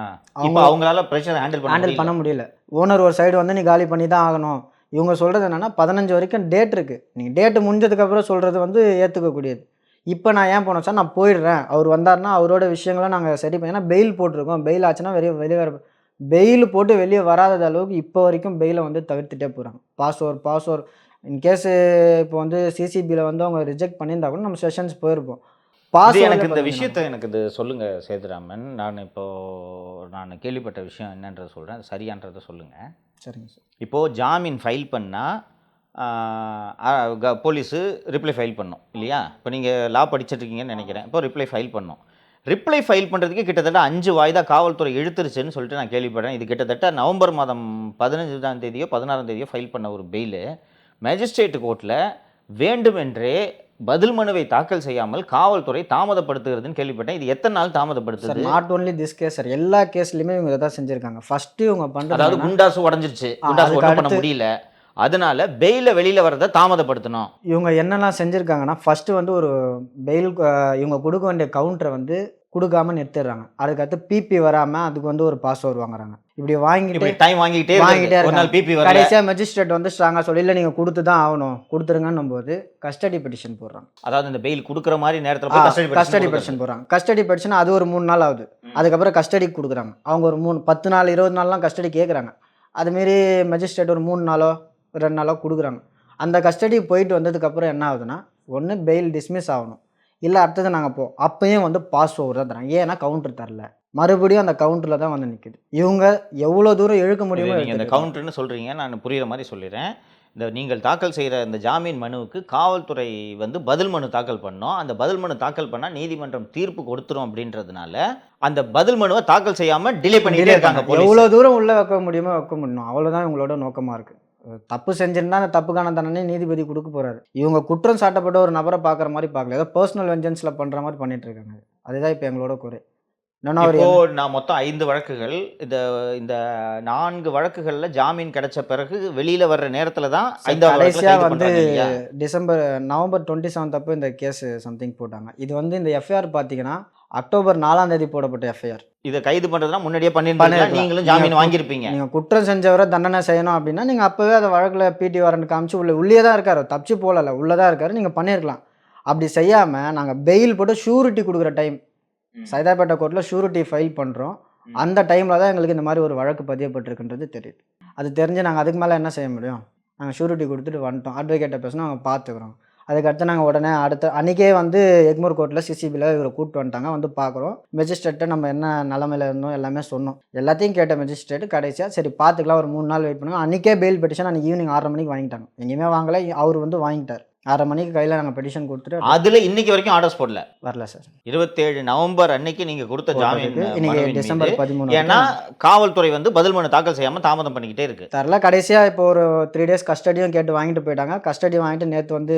இப்போ அவங்களால பிரச்சனை ஹேண்டில் பண்ண ஹேண்டில் பண்ண முடியல. ஓனர் ஒரு சைடு வந்து நீ காலி பண்ணி தான் ஆகணும். இவங்க சொல்கிறது என்னென்னா பதினஞ்சு வரைக்கும் டேட் இருக்குது நீங்கள் டேட்டு முடிஞ்சதுக்கப்புறம் சொல்கிறது வந்து ஏற்றுக்கக்கூடியது இப்போ நான் ஏன் போனேன் சார் நான் போயிடுறேன். அவர் வந்தாருன்னா அவரோட விஷயங்களை நாங்கள் சரி பண்ணி ஏன்னா பெயில் போட்டிருக்கோம். பெயில் ஆச்சுன்னா வெளியே வெளியே பெயில் போட்டு வெளியே வராத அளவுக்கு இப்போ வரைக்கும் பெயிலை வந்து தவிர்த்துட்டே போகிறாங்க பாஸ்ஓவர் பாஸ்ஓவர் இன்கேஸ் இப்போ வந்து சிசிபியில் வந்து அவங்க ரிஜெக்ட் பண்ணியிருந்தா கூட நம்ம செஷன்ஸ் போயிருப்போம். பாஸ் எனக்கு இந்த விஷயத்தை எனக்கு இது சொல்லுங்க சேதுராமன். நான் இப்போ நான் கேள்விப்பட்ட விஷயம் என்னன்றதை சொல்றேன். அது சரியான்றதை சொல்லுங்க. சரிங்க சார். இப்போது ஜாமீன் ஃபைல் பண்ணால் போலீஸு ரிப்ளை ஃபைல் பண்ணும் இல்லையா? இப்போ நீங்கள் லா படிச்சிட்ருக்கீங்கன்னு நினைக்கிறேன். இப்போ ரிப்ளை ஃபைல் பண்ணும். ரிப்ளை ஃபைல் பண்ணுறதுக்கு கிட்டத்தட்ட அஞ்சு வாய்தா காவல்துறை இழுத்துருச்சுன்னு சொல்லிட்டு நான் கேள்விப்படுறேன். இது கிட்டத்தட்ட நவம்பர் மாதம் பதினஞ்சாம் தேதியோ பதினாறாம் தேதியோ ஃபைல் பண்ண ஒரு பெயிலு. மேஜிஸ்ட்ரேட் கோர்ட்டில் வேண்டுமென்றே பதில் மனுவை தாக்கல் செய்யாமல் காவல்துறை தாமதப்படுத்துகிறதுன்னு கேள்விப்பட்டேன். இது எத்தனை நாள் தாமதப்படுத்துது? Not only this case sir எல்லா கேஸ்லையுமே இவங்க இதை தான் செஞ்சுருக்காங்க. ஃபஸ்ட்டு இவங்க அதாவது பண்ணுறது குண்டாசு உடஞ்சிருச்சு. குண்டாசு பண்ண முடியல. அதனால பெயில வெளியில வரதை தாமதப்படுத்தணும். இவங்க என்னெல்லாம் செஞ்சுருக்காங்கன்னா ஃபஸ்ட்டு வந்து ஒரு பெயில் இவங்க கொடுக்க வேண்டிய கவுண்டரை வந்து கொடுக்காம நிறுத்திடுறாங்க. அதுக்கடுத்து பிபி வராமல் அதுக்கு வந்து ஒரு பாஸ்வேர்டு வாங்குறாங்க. இப்படி வாங்கிட்டு டைம் வாங்கிட்டே வாங்கிட்டே இருக்கு ஒரு நாள் பிபி கடைசியாக மெஜிஸ்ட்ரேட் வந்து ஸ்ட்ராங்காக சொல்லி இல்லை நீங்கள் கொடுத்து தான் ஆகணும். கொடுத்துருங்கன்னும் போது கஸ்டடி பெட்டிஷன் போடுறாங்க. அதாவது இந்த பெயில் கொடுக்குற மாதிரி நேரத்துல கஸ்டடி கஸ்டடி பெட்டிஷன் போடுறாங்க. கஸ்டடி பெட்டிஷன் அது ஒரு மூணு நாள் ஆகுது. அதுக்கப்புறம் கஸ்டடிக்கு கொடுக்குறாங்க. அவங்க ஒரு மூணு பத்து நாள் இருபது நாள்லாம் கஸ்டடி கேட்குறாங்க அதுமாரி மெஜிஸ்ட்ரேட் ஒரு மூணு நாளோ ரெண்டு நாளோ கொடுக்குறாங்க. அந்த கஸ்டடி போயிட்டு வந்ததுக்கப்புறம் என்ன ஆகுதுன்னா ஒன்று பெயில் டிஸ்மிஸ் ஆகணும். இல்லை அடுத்தது நாங்கள் போ அப்பயும் வந்து பாஸ் ஓவர் தான் தராங்க. ஏன்னா கவுண்டர் தரல. மறுபடியும் அந்த கவுண்டரில் தான் வந்து நிற்குது இவங்க எவ்வளோ தூரம் இழுக்க முடியுமோ நீங்க இந்த கவுண்டர்னு சொல்றீங்க. நான் புரியுற மாதிரி சொல்லிடுறேன். இந்த நீங்கள் தாக்கல் செய்கிற இந்த ஜாமீன் மனுவுக்கு காவல்துறை வந்து பதில் மனு தாக்கல் பண்ணோம். அந்த பதில் மனு தாக்கல் பண்ணால் நீதிமன்றம் தீர்ப்பு கொடுத்துரும் அப்படின்றதுனால அந்த பதில் மனுவை தாக்கல் செய்யாம டிலே பண்ணிட்டே இருக்காங்க எவ்வளோ தூரம் உள்ளே வைக்க முடியுமோ வைக்க முடியும். அவ்வளோதான் இவங்களோட நோக்கமாக இருக்குது தப்பு செஞ்சிருந்தா அந்த தப்புக்கான தண்டனை நீதிபதி கொடுக்க போறாரு. இவங்க குற்றம் சாட்டப்பட்ட ஒரு நபரை பார்க்குற மாதிரி பார்க்கல. ஏதோ பர்சனல் வெஞ்சன்ஸில் பண்ணுற மாதிரி பண்ணிட்டு இருக்காங்க. அதுதான் இப்போ எங்களோட குறை. இப்போ நான் மொத்தம் ஐந்து வழக்குகள். இந்த இந்த நான்கு வழக்குகள்ல ஜாமீன் கிடைச்ச பிறகு வெளியில வர்ற நேரத்துல தான் கடைசியாக வந்து? டிசம்பர் நவம்பர் டுவெண்ட்டி செவன்த் அப்போ இந்த கேஸ் சம்திங் போட்டாங்க. இது வந்து இந்த எஃப்ஐஆர் பார்த்தீங்கன்னா அக்டோபர் நாலாம் தேதி போடப்பட்ட எஃப்ஐஆர் இதை கைது பண்றதுனா முன்னாடியே பண்ணிருக்கலாம். நீங்களும் ஜாமீன் வாங்கியிருப்பீங்க. நீங்கள் குற்றம் செஞ்சவரை தண்டனை செய்யணும் அப்படின்னா நீங்கள் அப்போவே அதை வழக்கில் பிடி வாரண்ட் காமிச்சு உள்ள உள்ளே தான் இருக்காரு. தப்பிச்சு போகல உள்ளே தான் இருக்காரு. நீங்கள் பண்ணியிருக்கலாம். அப்படி செய்யாமல் நாங்கள் பெயில் போட்டு ஷூரிட்டி கொடுக்குற டைம் சைதாப்பேட்டை கோர்ட்டில் ஷூரிட்டி ஃபைல் பண்ணுறோம். அந்த டைமில் தான் எங்களுக்கு இந்த மாதிரி ஒரு வழக்கு பதியப்பட்டிருக்குன்றது தெரியுது. அது தெரிஞ்சு நாங்கள் அதுக்கு மேலே என்ன செய்ய முடியும்? நாங்கள் ஷூரிட்டி கொடுத்துட்டு வந்துட்டோம். அட்வொகேட்டை பேசணும் அவங்க பார்த்துக்குறோம். அதுக்கடுத்து நாங்கள் உடனே அடுத்த அன்றைக்கே வந்து எக்மோர் கோர்ட்டில் சிசிபியில் இவரை கூப்பிட்டு வந்துட்டாங்க. வந்து பார்க்குறோம் மெஜிஸ்ட்ரேட்டை நம்ம என்ன நிலமையில இருந்தோம் எல்லாமே சொன்னோம். எல்லாத்தையும் கேட்ட மெஜிஸ்ட்ரேட் கடைசியாக சரி பார்த்துக்கலாம் ஒரு மூணு நாள் வெயிட் பண்ணுங்க. அன்றைக்கே பெயில் பெட்டிஷன் அன்றைக்கி ஈவினிங் ஆறரை மணிக்கு வாங்கிட்டாங்க. எங்கேயுமே வாங்கலை. அவர் வந்து வாங்கிட்டார். ஆறரை மணிக்கு கையில் நாங்கள் பெட்டிஷன் கொடுத்துட்டு அதுல இன்னைக்கு வரைக்கும் ஆர்டர்ஸ் போடல. வரல சார். இருபத்தேழு நவம்பர் அன்னைக்கு நீங்க கொடுத்த ஜாமீன் இன்னைக்கு டிசம்பர் பதிமூணு ஏன்னா காவல்துறை வந்து பதில் மனு தாக்கல் செய்யாம தாமதம் பண்ணிக்கிட்டே இருக்கு. தரல. கடைசியாக இப்போ ஒரு த்ரீ டேஸ் கஸ்டடியும் கேட்டு வாங்கிட்டு போயிட்டாங்க. கஸ்டடி வாங்கிட்டு நேற்று வந்து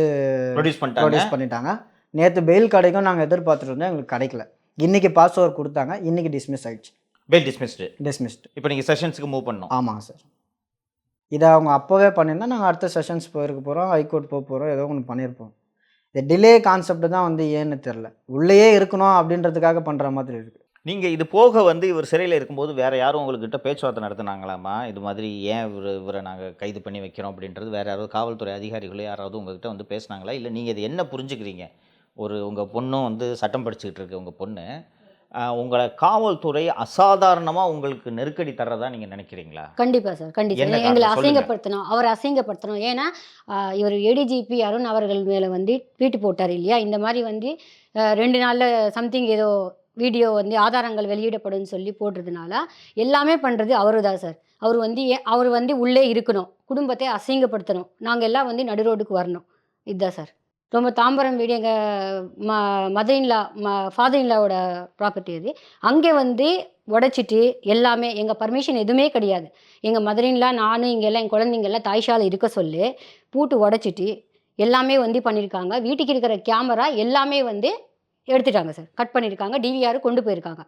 ப்ரொடியூஸ் பண்ணிட்டாங்க. ப்ரொடியூஸ் பண்ணிட்டாங்க. நேற்று பெயில் கிடைக்கும் நாங்கள் எதிர்பார்த்துட்டு இருந்தோம். எங்களுக்கு கிடைக்கல. இன்னைக்கு பாஸ் ஓவர் கொடுத்தாங்க. இன்னைக்கு டிஸ்மிஸ் ஆயிடுச்சு. பெயில் டிஸ்மிஸ்டு டிஸ்மிஸ்டு இப்போ நீங்க செஷன்ஸ்க்கு மூவ் பண்ணணும். ஆமாங்க சார். இதை அவங்க அப்போவே பண்ணியிருந்தா நாங்கள் அடுத்த செஷன்ஸ் போயிருக்க போகிறோம் ஹைகோர்ட் போக போகிறோம் ஏதோ ஒன்று பண்ணியிருப்போம். இந்த டிலே கான்செப்ட் தான் வந்து ஏன்னு தெரில உள்ளேயே இருக்கணும் அப்படின்றதுக்காக பண்ணுற மாதிரி இருக்குது நீங்கள் இது போக வந்து இவர் சிறையில் இருக்கும்போது வேறு யாரும் உங்கள்கிட்ட பேச்சுவார்த்தை நடத்துனாங்களாமா இது மாதிரி ஏன் இவர் இவரை நாங்கள் கைது பண்ணி வைக்கிறோம் அப்படின்றது வேறு யாராவது காவல்துறை அதிகாரிகளோ யாராவது உங்கள்கிட்ட வந்து பேசுனாங்களா? இல்லை நீங்கள் இது என்ன புரிஞ்சுக்கிறீங்க? ஒரு உங்கள் பொண்ணும் வந்து சட்டம் படிச்சுக்கிட்டு இருக்கு உங்கள் பொண்ணு. உங்களை காவல்துறை அசாதாரணமா உங்களுக்கு நெருக்கடி தர்றதா நீங்க நினைக்கிறீங்களா? கண்டிப்பாக சார் கண்டிப்பாக? எங்களை. அசிங்கப்படுத்தணும். அவர் அசிங்கப்படுத்தணும். ஏன்னா இவர் ஏடிஜிபி அருண் அவர்கள் மேலே வந்து ட்வீட் போட்டார் இல்லையா? இந்த மாதிரி வந்து ரெண்டு நாளில் சம்திங் ஏதோ வீடியோ வந்து ஆதாரங்கள் வெளியிடப்படும்னு சொல்லி போடுறதுனால எல்லாமே பண்ணுறது அவரு தான் சார். அவர் வந்து அவர் வந்து உள்ளே இருக்கணும். குடும்பத்தை அசிங்கப்படுத்தணும். நாங்கள் எல்லாம் வந்து நடு ரோடுக்கு வரணும். இதுதான் சார். ரொம்ப தாம்பரம் வீடு எங்கள் ம மதரின்லா ம ஃபாதரின்லாவோட ப்ராப்பர்ட்டி அது. அங்கே வந்து உடைச்சிட்டு எல்லாமே எங்கள் பர்மிஷன் எதுவுமே கிடையாது. எங்கள் மதரின்லாம் நானும் இங்கே எல்லாம் என் குழந்தைங்க எல்லாம் தாய்ஷால இருக்க சொல்லி பூட்டு உடைச்சிட்டு எல்லாமே வந்து பண்ணியிருக்காங்க. வீட்டுக்கு இருக்கிற கேமரா எல்லாமே வந்து எடுத்துட்டாங்க சார். கட் பண்ணியிருக்காங்க டிவிஆர் கொண்டு போயிருக்காங்க.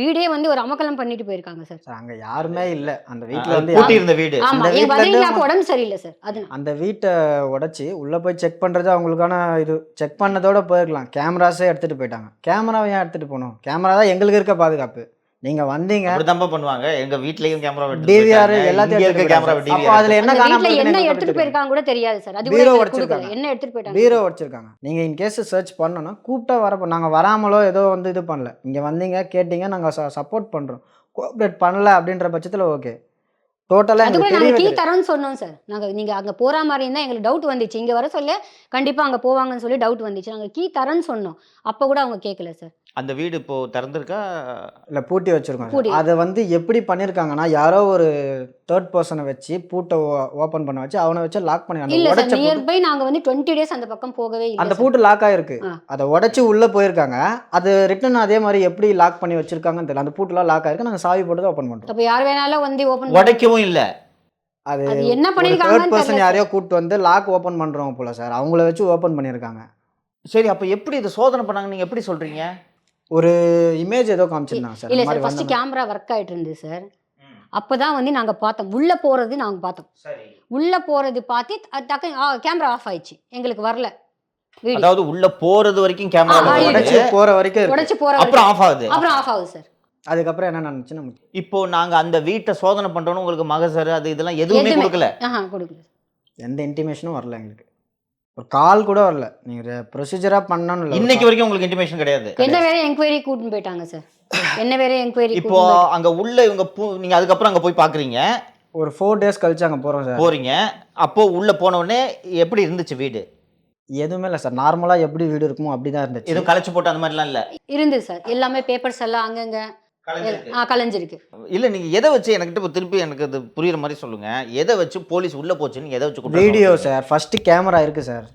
வீடே வந்து ஒரு அமக்கலம் பண்ணிட்டு போயிருக்காங்க சார். சார் அங்கே யாருமே இல்லை. அந்த வீட்டில் வந்து பூட்டி இருந்த வீடு. ஆமா அந்த என் வீட்ல பதிலாக்கு உடம்பு சரியில்லை சார். அது அந்த வீட்டை உடைச்சி உள்ளே போய் செக் பண்ணுறது அவங்களுக்கான இது செக் பண்ணதோட போயிருக்கலாம். கேமராஸே எடுத்துகிட்டு போயிட்டாங்க. கேமராவை ஏன் எடுத்துகிட்டு போகணும்? கேமரா தான் எங்களுக்கு இருக்க பாதுகாப்பு. நீங்கள் வந்தீங்க. அப்படிதான்ப்பா பண்ணுவாங்க. எங்க வீட்லயும் கேமரா டிவிஆர் எல்லாத்தையும் இருக்க கேமரா போயிட்டாங்க. அப்போ அதுல என்ன காணாம என்ன எடுத்துட்டு போயிருக்காங்க கூட தெரியாது சார். அது பீரோ உடைச்சிருக்காங்க. என்ன எடுத்துட்டு போயிட்டாங்க? பீரோ உடைச்சிருக்காங்க நீங்கள் இன் கேஸ் சர்ச் பண்ணோன்னா கூப்பிட்டா வரப்போ நாங்கள் வராமலோ ஏதோ வந்து இது பண்ணல. இங்கே வந்தீங்க கேட்டீங்க நாங்கள் சப்போர்ட் பண்ணுறோம் கோஆப்ரேட் பண்ணல அப்படின்ற பட்சத்தில் ஓகே டோட்டலாக அது கூட நாங்க கீ. தரோம்னு சொன்னோம் சார் நாங்க நீங்க அங்க போற மாதிரி இருந்தா எங்களுக்கு டவுட் வந்துச்சு. இங்க வர சொல்ல கண்டிப்பா அங்க போவாங்கன்னு சொல்லி டவுட் வந்துச்சு. நாங்க கீ தரேன்னு சொன்னோம். அப்ப கூட அவங்க கேட்கல சார் அந்த வீடு இப்போ திறந்திருக்கா? இல்லை பூட்டி வச்சிருக்கோம். அதை வந்து எப்படி பண்ணியிருக்காங்கன்னா யாரோ ஒரு தேர்ட் பர்சனை வச்சு பூட்டை ஓப்பன் பண்ண வச்சு அவனை வச்சு லாக் பண்ணி அந்த இல்ல சார் நியர்பை நாங்க வந்து டுவெண்ட்டி டேஸ் அந்த பக்கம் போகவே அந்த பூட்டு லாக் ஆயிருக்கு. ஆ. அதை உடைச்சு உள்ள போயிருக்காங்க. அது ரிட்டன் அதே மாதிரி எப்படி லாக் பண்ணி வச்சிருக்காங்கன்னு தெரியல. அந்த பூட்டுலாம் லாக் ஆயிருக்கு. நாங்கள் சாவி போட்டு ஓப்பன் பண்றோம். அப்ப யார் வேணாலும் வந்து ஓபன் உடைக்கவும் இல்ல. அது அது என்ன தேர்ட் பண்ணிருக்காங்கன்னு பர்சன் யாரையோ கூட்டு வந்து லாக் ஓப்பன் பண்றோம் போல சார். அவங்கள வச்சு ஓப்பன் பண்ணியிருக்காங்க. சரி அப்ப எப்படி இது சோதனை பண்ணாங்க நீங்க எப்படி சொல்றீங்க? ஒரு இமேஜ் ஏதோ காமிச்சிருந்தாங்க சார் இல்ல சார் வந்த கேமரா ஒர்க் ஆயிட்டு இருந்து சார். அப்பதான் வந்து நாங்க பார்த்தோம். உள்ள போறது நாங்க பார்த்தோம். சரி. உள்ள போறது பார்த்து டக்கு கேமரா ஆஃப் ஆயிடுச்சு. எங்களுக்கு வரல. அதாவது உள்ள போறது வரைக்கும் கேமரா உடைச்சு. போற வரைக்கும். உடைச்சு போற அப்புறம். ஆஃப் ஆகுது. அப்புறம் ஆஃப் ஆகுது சார். அதுக்கப்புறம் என்ன நடந்துச்சு நமக்கு இப்போ நாங்க அந்த வீட்டை சோதனை பண்றோம்னு உங்களுக்கு மகசர் அது இதெல்லாம் எதுவுமே. கொடுக்கல. ஆஹா கொடுக்கல. எந்த இன்டிமேஷனும் வரல எங்களுக்கு. ஒரு கால் கூட வரல. நீங்க ப்ரொசீஜரா பண்ணணும் இல்ல. இன்னைக்கு வரைக்கும் உங்களுக்கு இன்டிமேஷன் கிடையாது. என்ன வேற என்கொயரி கூட்டின்னு போயிட்டாங்க சார் என்ன வேற என்கொயரி இப்போ அங்க உள்ள இவங்க பூ- நீங்க அதுக்கப்புறம் அங்க போய் பாக்குறீங்க. ஒரு ஃபோர் டேஸ் கழிச்சு அங்க போறோம் சார் போறீங்க. அப்போ உள்ள போன உடனே எப்படி இருந்துச்சு வீடு? எதுவுமே இல்லை சார் நார்மலா எப்படி வீடு இருக்குமோ அப்படிதான் இருந்துச்சு. எதுவும் களைச்சு போட்டு அந்த மாதிரிலாம் இல்ல? இருந்தது சார் எல்லாமே பேப்பர்ஸ் எல்லாம் அங்கங்க. கலைஞ்சிருக்கு. இல்ல நீங்க எதை வச்சு எனக்கிட்ட இப்போ திருப்பி எனக்கு அது புரியுற மாதிரி சொல்லுங்க. எதை வச்சு போலீஸ் உள்ள போச்சுன்னு எதை வச்சு வீடியோ? சார் ஃபர்ஸ்ட் கேமரா இருக்கு சார்.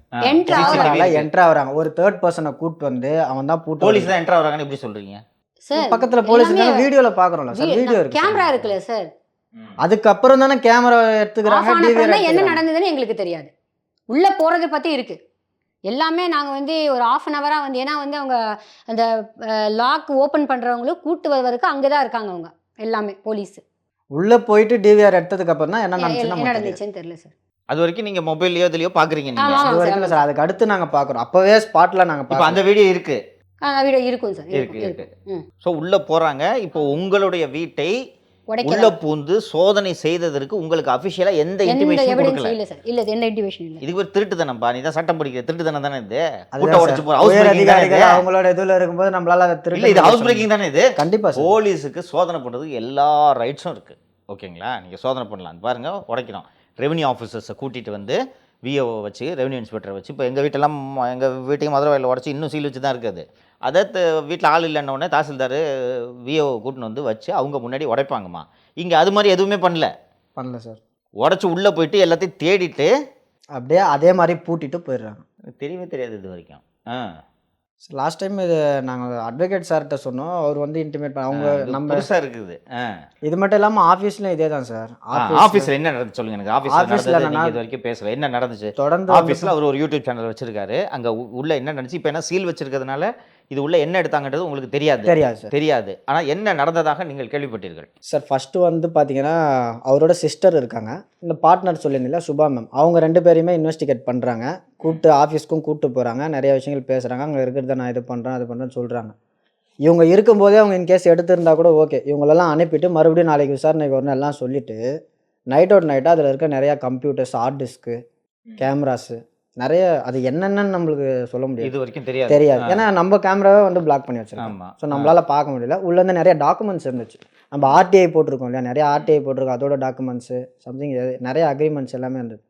ஆகுறாங்க. என்ட்ரா வராங்க ஒரு தேர்ட் பர்சனை கூட்டு வந்து அவன் தான் பூட்டு போலீஸ் தான் என்ட்ரா வராங்கன்னு எப்படி சொல்றீங்க? சார் பக்கத்துல போலீஸ் வீடியோல பாக்குறோம்ல சார். வீடியோ இருக்கு கேமரா இருக்குல்ல சார். அதுக்கப்புறம் தானே கேமரா எடுத்துக்கிறாங்க என்ன நடந்ததுன்னு எங்களுக்கு தெரியாது. உள்ள போறதை பத்தி இருக்கு. எல்லாமே நாங்க வந்து ஒரு ஆஃப் அன் ஹவரா வந்து ஏன்னா வந்து அவங்க அந்த லாக் ஓபன் பண்றவங்களும் கூட்டு வருவதற்கு அங்கதான் இருக்காங்க அவங்க எல்லாமே போலீஸ் உள்ள போயிட்டு டிவிஆர் எடுத்ததுக்கு அப்புறம் தான் என்ன நடந்துச்சுன்னு தெரியல சார் அது வரைக்கும் நீங்க மொபைல்லயோ இதுலயோ பாக்குறீங்க ஆமா, நீங்க. ஆமா. அது வரைக்கும் இல்ல சார் அதுக்கு அடுத்து நாங்க பாக்குறோம். அப்பவே ஸ்பாட்ல நாங்க இப்போ அந்த வீடியோ இருக்கு. வீடியோ இருக்கும் சார் இருக்கு இருக்கு. ஸோ உள்ள போறாங்க. இப்போ உங்களுடைய வீட்டை உள்ள பூந்து சோதனை செய்ததற்கு உங்களுக்கு அபிஷியலா எந்த இன்டிமேஷன் எவிடன்ஸ் கொடுக்கல? இல்ல சார் இல்ல எந்த இன்டிமேஷன் இல்ல. இதுக்கு ஒரு திருட்டு தானப்பா நீ தான் சட்டம் படிக்கிற. திருட்டு தானே தானே இது கூட்ட. உடைச்சு போற ஹவுஸ் பிரேக்கிங் தானே இது? அதிகாரிகள் அவங்களோட இதுல இருக்கும்போது நம்மளால அதை இல்ல இது ஹவுஸ் பிரேக்கிங் தானே இது? கண்டிப்பா சார் போலீஸுக்கு சோதனை பண்ணுறதுக்கு எல்லா ரைட்ஸும் இருக்குது ஓகேங்களா? நீங்கள் சோதனை பண்ணலாம். பாருங்க உடைக்கிறோம் ரெவன்யூ ஆஃபீஸர்ஸை கூட்டிகிட்டு வந்து விஓ வச்சு ரெவன்யூ இன்ஸ்பெக்டரை வச்சு இப்போ எங்கள் வீட்டெல்லாம் எங்கள் வீட்டையும் மதுரை உடச்சி இன்னும் சீல் வச்சு தான் இருக்குது அதை வீட்டில் ஆள் இல்லைன்ன உடனே தாசில்தார் விஓ கூட்டின்னு வந்து வச்சு அவங்க முன்னாடி உடைப்பாங்கம்மா. இங்கே அது மாதிரி எதுவுமே பண்ணல. பண்ணல சார். உடச்சி உள்ளே போயிட்டு எல்லாத்தையும் தேடிட்டு அப்படியே அதே மாதிரி பூட்டிட்டு போயிடுறாங்க. தெரியவே தெரியாது இது வரைக்கும். ஆ. லாஸ்ட் டைம் இது நாங்கள் அட்வொகேட் சார்கிட்ட சொன்னோம். அவர் வந்து இன்டிமேட் பண்ண அவங்க நம்ம புதுசாக இருக்குது. இது மட்டும் இல்லாமல் ஆஃபீஸ்லையும் இதே தான் சார். ஆஃபீஸில் என்ன நடந்துச்சு சொல்லுங்க எனக்கு. ஆஃபீஸில் Office ல நடந்தது என்னன்னா- நீங்கள் இது வரைக்கும் பேசல. என்ன நடந்துச்சு? தொடர்ந்து ஆஃபீஸில் அவர் ஒரு யூடியூப் சேனல் வச்சிருக்காரு. அங்கே உள்ள என்ன நடந்துச்சு? இப்போ என்ன சீல் வச்சிருக்கிறதுனால இது உள்ள என்ன எடுத்தாங்கன்றது உங்களுக்கு தெரியாது. தெரியாது சார் தெரியாது. ஆனால் என்ன நடந்ததாக நீங்கள் கேள்விப்பட்டீர்கள்? சார் ஃபஸ்ட்டு வந்து பார்த்தீங்கன்னா அவரோட சிஸ்டர் இருக்காங்க. இந்த பார்ட்னர் சொல்லியிருந்தீங்களா சுபா மேம் அவங்க ரெண்டு பேரையுமே இன்வெஸ்டிகேட் பண்ணுறாங்க கூப்பிட்டு ஆஃபீஸ்க்கும் கூப்பிட்டு போகிறாங்க நிறைய விஷயங்கள் பேசுகிறாங்க அங்கே இருக்கிறத நான் இது பண்ணுறேன் அது பண்ணுறேன்னு சொல்கிறாங்க இவங்க இருக்கும்போதே அவங்க இன்கேஸ் எடுத்திருந்தா கூட ஓகே இவங்களெல்லாம் அனுப்பிட்டு மறுபடியும் நாளைக்கு விசாரணைக்கு வரணும் எல்லாம் சொல்லிவிட்டு நைட் அவுட் நைட்டாக அதில் இருக்க நிறையா கம்ப்யூட்டர்ஸ் ஹார்ட் டிஸ்க்கு கேமராஸு நிறைய அது என்னென்னு நம்மளுக்கு சொல்ல முடியாது. இது வரைக்கும் தெரியாது. தெரியாது. ஏன்னா நம்ம கேமராவே வந்து பிளாக் பண்ணி வச்சிருக்கோம். ஸோ நம்மளால பார்க்க முடியல. உள்ள நிறைய டாக்குமெண்ட்ஸ் இருந்துச்சு. நம்ம ஆர்டிஐ போட்டிருக்கோம் இல்லையா? நிறைய ஆர்டிஐ போட்டிருக்கோம். அதோட டாக்குமெண்ட்ஸு சம்திங் நிறைய அக்ரிமெண்ட்ஸ் எல்லாமே இருந்தது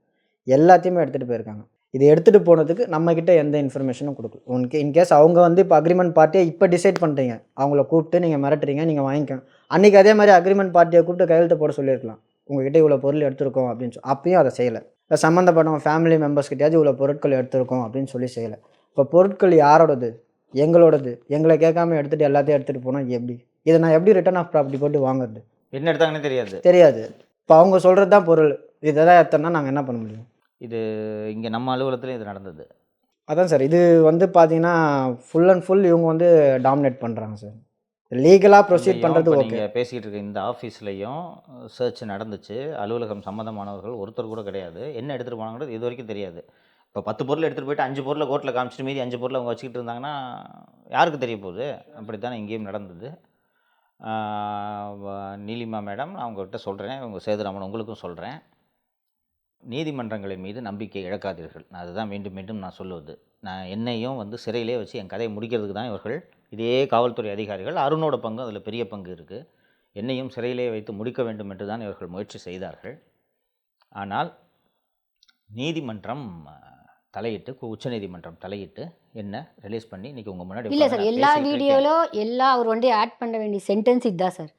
எல்லாத்தையுமே எடுத்துகிட்டு போயிருக்காங்க. இது எடுத்துகிட்டு போனதுக்கு நம்மக்கிட்ட எந்த இன்ஃபர்மேஷனும் கொடுக்கல. உனக்கு இன்கேஸ் அவங்க வந்து இப்போ அக்ரிமெண்ட் பார்ட்டியை இப்போ டிசைட் பண்ணுறீங்க அவங்கள கூப்பிட்டு நீங்கள் மிரட்டுறீங்க நீங்கள் வாங்கிக்கோங்க. அன்றைக்கி அதே மாதிரி அக்ரிமெண்ட் பார்ட்டியை கூப்பிட்டு கையெழுத்து போட சொல்லியிருக்கலாம். உங்ககிட்ட இவ்வளோ பொருள் எடுத்திருக்கோம் அப்படின்னு சொல்லி அப்பயும் அதை செய்யலை. இல்லை சம்மந்தப்பட்டவங்க ஃபேமிலி மெம்பர்ஸ்கிட்டயாச்சும் இவ்வளோ பொருட்கள் எடுத்திருக்கோம் அப்படின்னு சொல்லி செய்யலை. இப்போ பொருட்கள் யாரோடது? எங்களோடது. எங்களை கேட்காம எடுத்துகிட்டு எல்லாத்தையும் எடுத்துகிட்டு போனால் எப்படி? இதை நான் எப்படி ரிட்டர்ன் ஆஃப் ப்ராப்பர்ட்டி போட்டு வாங்குறது? என்ன எடுத்தாங்கன்னு தெரியாது. தெரியாது. இப்போ அவங்க சொல்கிறது தான் பொருள். இதை தான் எடுத்தோம்னா நாங்கள் என்ன பண்ண முடியும்? இது இங்கே நம்ம அலுவலகத்திலே இது நடந்தது. அதான் சார். இது வந்து பார்த்தீங்கன்னா ஃபுல் அண்ட் ஃபுல் இவங்க வந்து டாமினேட் பண்ணுறாங்க சார். லீகலாக ப்ரொசீட் பண்ணுறது ஓகே பேசிக்கிட்டு இருக்க இந்த ஆஃபீஸ்லேயும் சர்ச் நடந்துச்சு. அலுவலகம் சம்மந்தமானவர்கள் ஒருத்தர் கூட கிடையாது. என்ன எடுத்துகிட்டு போனாங்கிறது இது வரைக்கும் தெரியாது. இப்போ பத்து பொருள் எடுத்துகிட்டு போயிட்டு அஞ்சு பொருளை கோர்ட்டில் காமிச்சிட்டு மீதி அஞ்சு பொருளை அவங்க வச்சுக்கிட்டு இருந்தாங்கன்னா யாருக்கு தெரிய போகுது? அப்படி தானே இங்கேயும் நடந்தது. நீலிமா மேடம் நான் உங்கள்கிட்ட சொல்கிறேன் உங்க சேதுராமன் உங்களுக்கும் சொல்கிறேன் நீதிமன்றங்களின் மீது நம்பிக்கை இழக்காதீர்கள். நான் அதுதான் மீண்டும் மீண்டும் நான் சொல்லுவது. நான் என்னையும் வந்து சிறையிலே வச்சு என் கதையை முடிக்கிறதுக்கு தான் இவர்கள் இதே காவல்துறை அதிகாரிகள் அருணோட பங்கு அதில் பெரிய பங்கு இருக்குது என்னையும் சிறையிலே வைத்து முடிக்க வேண்டும் என்று தான் இவர்கள் முயற்சி செய்தார்கள். ஆனால் நீதிமன்றம் தலையிட்டு உச்சநீதிமன்றம் தலையிட்டு என்ன ரிலீஸ் பண்ணி இன்னைக்கு உங்கள் முன்னாடி இல்லை சார் எல்லா. வீடியோவிலும் எல்லா அவர் வந்து ஆட் பண்ண வேண்டிய சென்டென்ஸ் இதுதான் சார்.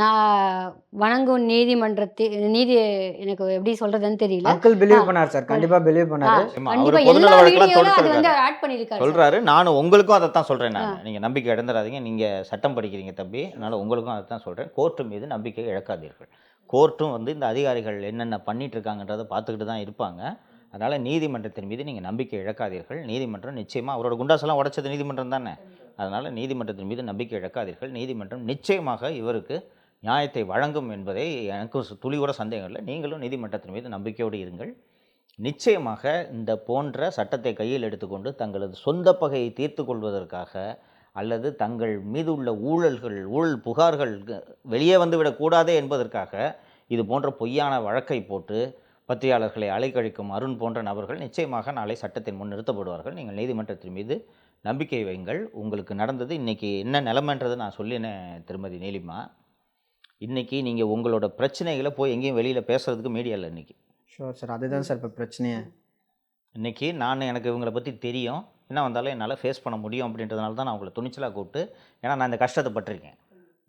நான் வணங்கும் நீதிமன்றத்தை நீதி எனக்கு எப்படி சொல்றதுன்னு தெரியல. Uncle believe. பண்ணார் சார் கண்டிப்பாக பிலீவ் பண்ணாரு. கண்டிப்பா எல்லா வீடியோவிலும் அது. வந்து ஆட் பண்ணியிருக்காரு சார். சொல்கிறாரு நானும் உங்களுக்கும் அதை தான் சொல்கிறேன் நான். நீங்கள் நம்பிக்கை இழந்துடாதீங்க நீங்கள் சட்டம் படிக்கிறீங்க தம்பி. அதனால் உங்களுக்கும் அதை தான் சொல்கிறேன் கோர்ட்டு மீது நம்பிக்கை இழக்காதீர்கள். கோர்ட்டும் வந்து இந்த அதிகாரிகள் என்னென்ன பண்ணிட்டு இருக்காங்கன்றதை பார்த்துக்கிட்டு தான் இருப்பாங்க. அதனால் நீதிமன்றத்தின் மீது நீங்கள் நம்பிக்கை இழக்காதீர்கள். நீதிமன்றம் நிச்சயமாக அவரோட குண்டாசெல்லாம் உடைச்சது நீதிமன்றம் தானே? அதனால் நீதிமன்றத்தின் மீது நம்பிக்கை இழக்காதீர்கள். நீதிமன்றம் நிச்சயமாக இவருக்கு நியாயத்தை வழங்கும் என்பதை எனக்கு சு- சந்தேகம் இல்லை. நீங்களும் நீதிமன்றத்தின் மீது நம்பிக்கையோடு இருங்கள். நிச்சயமாக இந்த போன்ற சட்டத்தை கையில் எடுத்துக்கொண்டு தங்களது சொந்த பகையை தீர்த்து கொள்வதற்காக அல்லது தங்கள் மீது உள்ள ஊழல்கள் ஊழல் புகார்கள் வெளியே வந்துவிடக்கூடாதே என்பதற்காக இது போன்ற பொய்யான வழக்கை போட்டு பத்திரிகையாளர்களை அலைக்கழிக்கும் அருண் போன்ற நபர்கள் நிச்சயமாக நாளை சட்டத்தின் முன் நிறுத்தப்படுவார்கள். நீங்கள் நீதிமன்றத்தின் மீது நம்பிக்கை வைங்கள். உங்களுக்கு நடந்தது இன்றைக்கி என்ன நிலைமைன்றது நான் சொல்லினேன் திருமதி நீலிமா. இன்றைக்கி நீங்கள் உங்களோட பிரச்சனைகளை போய் எங்கேயும் வெளியில் பேசுகிறதுக்கு மீடியா இல்லை இன்றைக்கி ஷோர் சார் அதுதான் சார் இப்போ பிரச்சனையே. இன்றைக்கி நான் எனக்கு இவங்களை பற்றி தெரியும். என்ன வந்தாலும் என்னால் ஃபேஸ் பண்ண முடியும் அப்படின்றதுனால தான் நான் உங்களை துணிச்சலாக கூப்பிட்டு ஏன்னா நான் இந்த கஷ்டத்தை பட்டிருக்கேன்.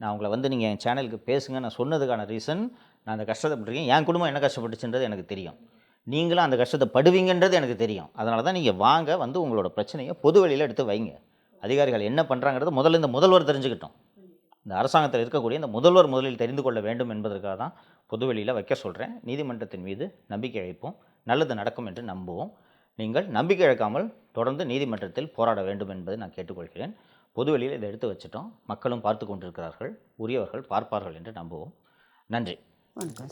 நான் உங்களை வந்து நீங்கள் என் சேனலுக்கு பேசுங்க நான் சொன்னதுக்கான ரீசன் நான் அந்த கஷ்டத்தை பட்டிருக்கேன். என் குடும்பம் என்ன கஷ்டப்பட்டுச்சுன்றது எனக்கு தெரியும். நீங்களும் அந்த கஷ்டத்தை படுவீங்கன்றது எனக்கு தெரியும். அதனால தான் நீங்கள் வாங்க வந்து உங்களோட பிரச்சனையை பொது வெளியில் எடுத்து வைங்க. அதிகாரிகள் என்ன பண்ணுறாங்கிறது முதல்ல இந்த முதல்வர் தெரிஞ்சுக்கிட்டோம். இந்த அரசாங்கத்தில் இருக்கக்கூடிய இந்த முதல்வர் முதலில் தெரிந்து கொள்ள வேண்டும் என்பதற்காக தான் பொதுவெளியில் வைக்க சொல்கிறேன் நீதிமன்றத்தின் மீது நம்பிக்கை வைப்போம். நல்லது நடக்கும் என்று நம்புவோம். நீங்கள் நம்பிக்கை இழக்காமல் தொடர்ந்து நீதிமன்றத்தில் போராட வேண்டும் என்பதை நான் கேட்டுக்கொள்கிறேன். பொதுவெளியில் இதை எடுத்து வச்சிட்டோம். மக்களும் பார்த்து கொண்டிருக்கிறார்கள். உரியவர்கள் பார்ப்பார்கள் என்று நம்புவோம். நன்றி. வணக்கம்.